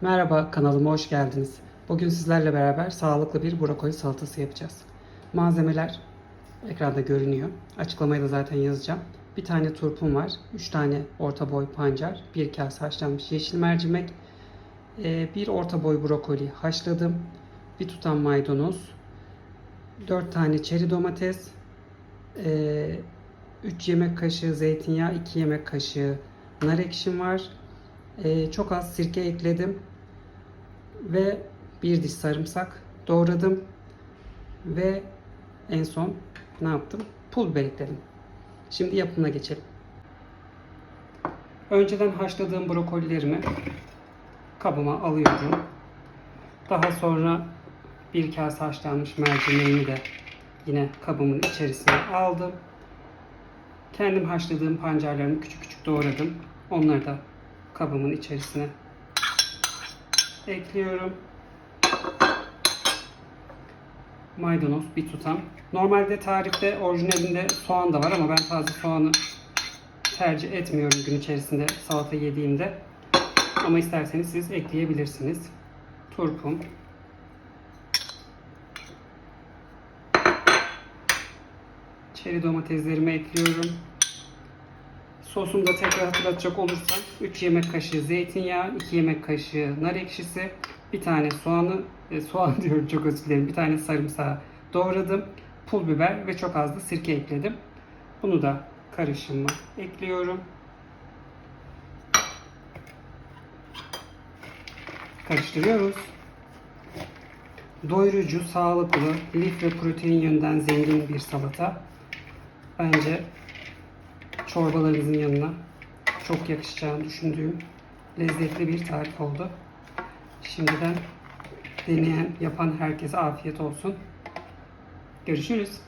Merhaba kanalıma hoş geldiniz. Bugün sizlerle beraber sağlıklı bir brokoli salatası yapacağız. Malzemeler ekranda görünüyor. Açıklamayı da zaten yazacağım. Bir tane turpum var. 3 tane orta boy pancar. Bir kase haşlanmış yeşil mercimek. ee, Bir orta boy brokoli haşladım. Bir tutam maydanoz. 4 tane çeri domates. 3 yemek kaşığı zeytinyağı, 2 yemek kaşığı nar ekşim var. Ee, çok az sirke ekledim ve bir diş sarımsak doğradım ve en son ne yaptım? Pul biber ekledim. Şimdi yapımına geçelim. Önceden haşladığım brokolilerimi kabıma alıyorum. Daha sonra bir kase haşlanmış mercimeğimi de yine kabımın içerisine aldım. Kendim haşladığım pancarlarımı küçük küçük doğradım. Onları da kabımın içerisine ekliyorum. Maydanoz bir tutam. Normalde tarifte orijinalinde soğan da var ama ben taze soğanı tercih etmiyorum gün içerisinde salata yediğimde. Ama isterseniz siz ekleyebilirsiniz. Turpum. Çeri domateslerimi ekliyorum. Sosunu da tekrar hatırlatacak olursam 3 yemek kaşığı zeytinyağı, 2 yemek kaşığı nar ekşisi, bir tane soğanı, e, soğan diyorum çok özür dilerim, bir tane sarımsağı doğradım. Pul biber ve çok az da sirke ekledim. Bunu da karışıma ekliyorum. Karıştırıyoruz. Doyurucu, sağlıklı, lif ve protein yönden zengin bir salata. Bence çorbalarınızın yanına çok yakışacağını düşündüğüm lezzetli bir tarif oldu. Şimdiden deneyen, yapan herkese afiyet olsun. Görüşürüz.